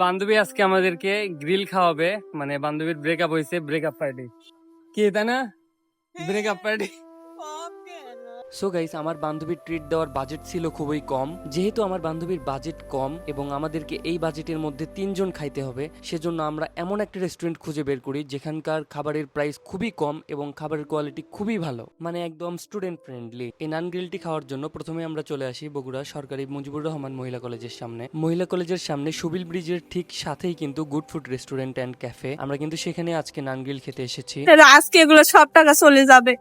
বান্ধবী আজকে আমাদেরকে গ্রিল খাওয়াবে। মানে বান্ধবীর ব্রেকআপ হয়েছে ব্রেকআপ পার্টি কি তাই না? ব্রেকআপ পার্টি সো গাইস আমার বান্ধবীর ট্রিট দেওয়ার বাজেট ছিল খুবই কম। যেহেতু আমার বান্ধবীর বাজেট কম এবং আমাদেরকে এই বাজেটের মধ্যে তিনজন খাইতে হবে, সেজন্য আমরা এমন একটা রেস্টুরেন্ট খুঁজে বের করি যেখানকার খাবারের প্রাইস খুবই কম এবং খাবারের কোয়ালিটি খুবই ভালো। মানে একদম স্টুডেন্ট ফ্রেন্ডলি এই নান গ্রিলটি খাওয়ার জন্য প্রথমে আমরা চলে আসি বগুড়া সরকারি মুজিবুর রহমান মহিলা কলেজের সামনে। মহিলা কলেজের সামনে সুবিল ব্রিজের ঠিক সাথেই কিন্তু good food restaurant and cafe আমরা কিন্তু সেখানে আজকে নান গ্রিল খেতে এসেছি। আজকে এগুলো সব টাকা চলে যাবে।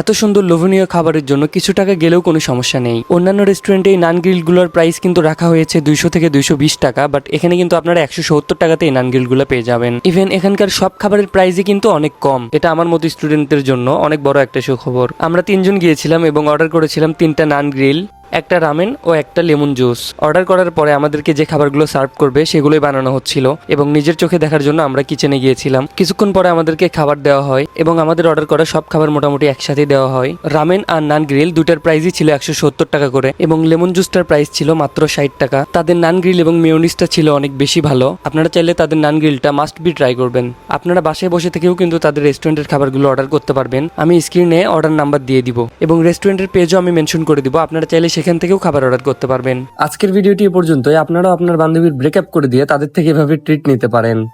এত সুন্দর লোভনীয় খাবারের জন্য কিছু টাকা গেলেও কোনো সমস্যা নেই। অন্যান্য রেস্টুরেন্টে এই নান গ্রিলগুলোর প্রাইস কিন্তু রাখা হয়েছে দুইশো থেকে দুইশো বিশ টাকা বাট এখানে কিন্তু আপনারা একশো সত্তর টাকাতে এই নান গ্রিলগুলো পেয়ে যাবেন। ইভেন এখানকার সব খাবারের প্রাইসই কিন্তু অনেক কম। এটা আমার মতো স্টুডেন্টদের জন্য অনেক বড় একটা সুখবর। আমরা তিনজন গিয়েছিলাম এবং অর্ডার করেছিলাম তিনটা নান গ্রিল একটা রামেন ও একটা লেমন জুস। অর্ডার করার পরে আমাদেরকে যে খাবারগুলো সার্ভ করবে সেগুলোই বানানো হচ্ছিল এবং নিজের চোখে দেখার জন্য আমরা কিচেনে গিয়েছিলাম। কিছুক্ষণ পরে আমাদেরকে খাবার দেওয়া হয় এবং আমাদের অর্ডার করা সব খাবার মোটামুটি একসাথে দেওয়া হয়। রামেন আর নান গ্রিল দুটার প্রাইসই ছিল একশো সত্তর টাকা করে এবং লেমন জুসটার প্রাইস ছিল মাত্র ষাট টাকা। তাদের নান গ্রিল এবং মেয়নিসটা ছিল অনেক বেশি ভালো। আপনারা চাইলে তাদের নান গ্রিলটা মাস্ট বি ট্রাই করবেন। আপনারা বাসায় বসে থেকেও কিন্তু তাদের রেস্টুরেন্টের খাবারগুলো অর্ডার করতে পারবেন। আমি স্ক্রিনে অর্ডার নাম্বার দিয়ে দিব এবং রেস্টুরেন্টের পেজও আমি মেনশন করে দিব। আপনারা চাইলে সেখান থেকেও খাবার অর্ডার করতে পারবেন। আজকের ভিডিওটি এ পর্যন্তই। আপনারাও আপনার বান্ধবীর ব্রেকআপ করে দিয়ে তাদের থেকে এভাবে ট্রিট নিতে পারেন।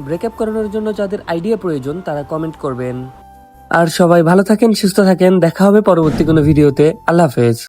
ব্রেকআপ করানোর জন্য যাদের আইডিয়া প্রয়োজন তারা কমেন্ট করবেন। আর সবাই ভালো থাকেন সুস্থ থাকেন। দেখা হবে পরবর্তী কোনো ভিডিওতে। আল্লাহ হাফেজ।